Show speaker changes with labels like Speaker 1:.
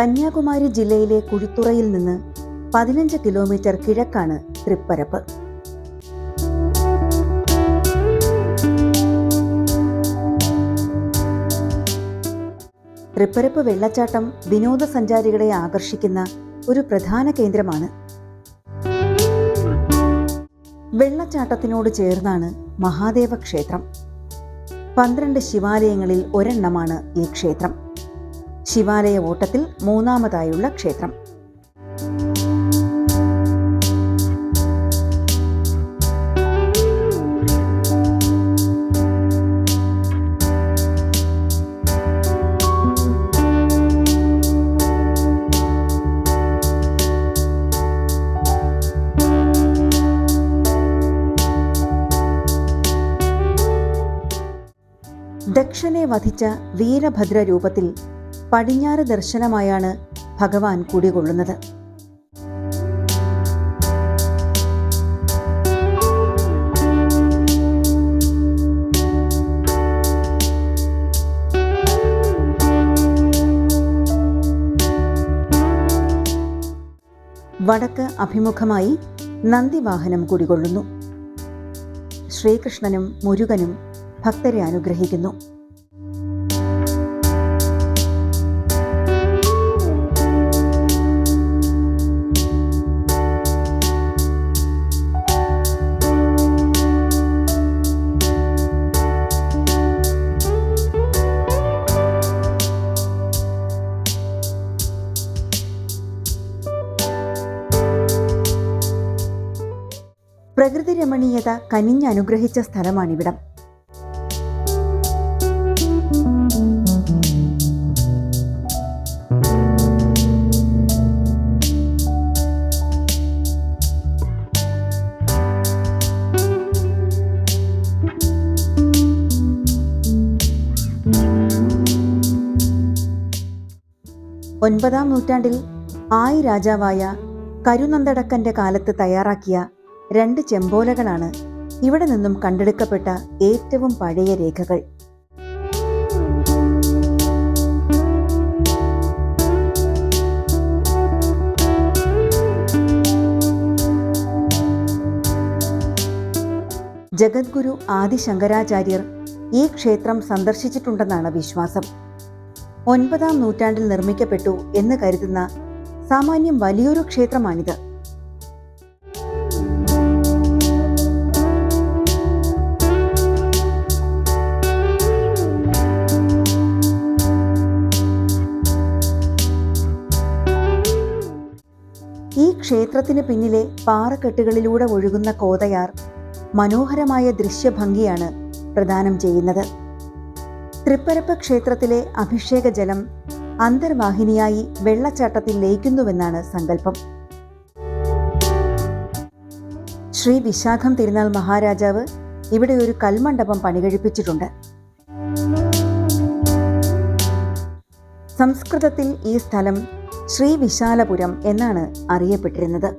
Speaker 1: കന്യാകുമാരി ജില്ലയിലെ കുഴിത്തുറയിൽ നിന്ന് പതിനഞ്ച് കിലോമീറ്റർ കിഴക്കാണ് തൃപ്പരപ്പ്. തൃപ്പരപ്പ് വെള്ളച്ചാട്ടം വിനോദസഞ്ചാരികളെ ആകർഷിക്കുന്ന ഒരു പ്രധാന കേന്ദ്രമാണ്. വെള്ളച്ചാട്ടത്തിനോട് ചേർന്നാണ് മഹാദേവ ക്ഷേത്രം. പന്ത്രണ്ട് ശിവാലയങ്ങളിൽ ഒരെണ്ണമാണ് ഈ ക്ഷേത്രം. ശിവാലയ ഓട്ടത്തിൽ മൂന്നാമതായുള്ള ക്ഷേത്രം. ദക്ഷനെ വധിച്ച വീരഭദ്ര രൂപത്തിൽ പടിഞ്ഞാറ് ദർശനമായാണ് ഭഗവാൻ കുടികൊള്ളുന്നത്. വടക്ക് അഭിമുഖമായി നന്ദിവാഹനം കുടികൊള്ളുന്നു. ശ്രീകൃഷ്ണനും മുരുകനും ഭക്തരെ അനുഗ്രഹിക്കുന്നു. പ്രകൃതി രമണീയത കനിഞ്ഞനുഗ്രഹിച്ച സ്ഥലമാണിവിടം. ഒൻപതാം നൂറ്റാണ്ടിൽ ആയി രാജാവായ കരുനന്ദടക്കന്റെ കാലത്ത് തയ്യാറാക്കിയ രണ്ട് ചെമ്പോലകളാണ് ഇവിടെ നിന്നും കണ്ടെടുക്കപ്പെട്ട ഏറ്റവും പഴയ രേഖകൾ. ജഗദ്ഗുരു ആദിശങ്കരാചാര്യർ ഈ ക്ഷേത്രം സന്ദർശിച്ചിട്ടുണ്ടെന്നാണ് വിശ്വാസം. ഒൻപതാം നൂറ്റാണ്ടിൽ നിർമ്മിക്കപ്പെട്ടു എന്ന് കരുതുന്ന സാമാന്യം വലിയൊരു ക്ഷേത്രമാണിത്. ക്ഷേത്രത്തിന് പിന്നിലെ പാറക്കെട്ടുകളിലൂടെ ഒഴുകുന്ന കോതയാർ മനോഹരമായ ദൃശ്യഭംഗിയാണ് പ്രദാനം ചെയ്യുന്നത്. തൃപ്പരപ്പ് ക്ഷേത്രത്തിലെ അഭിഷേക ജലം അന്തർവാഹിനിയായി വെള്ളച്ചാട്ടത്തിൽ ലയിക്കുന്നുവെന്നാണ് സങ്കല്പം. ശ്രീ വിശാഖം തിരുനാൾ മഹാരാജാവ് ഇവിടെ ഒരു കൽമണ്ഡപം പണികഴിപ്പിച്ചിട്ടുണ്ട്. സംസ്കൃതത്തിൽ ഈ സ്ഥലം ശ്രീ വിശാലപുരം എന്നാണ് അറിയപ്പെട്ടിരുന്നത്.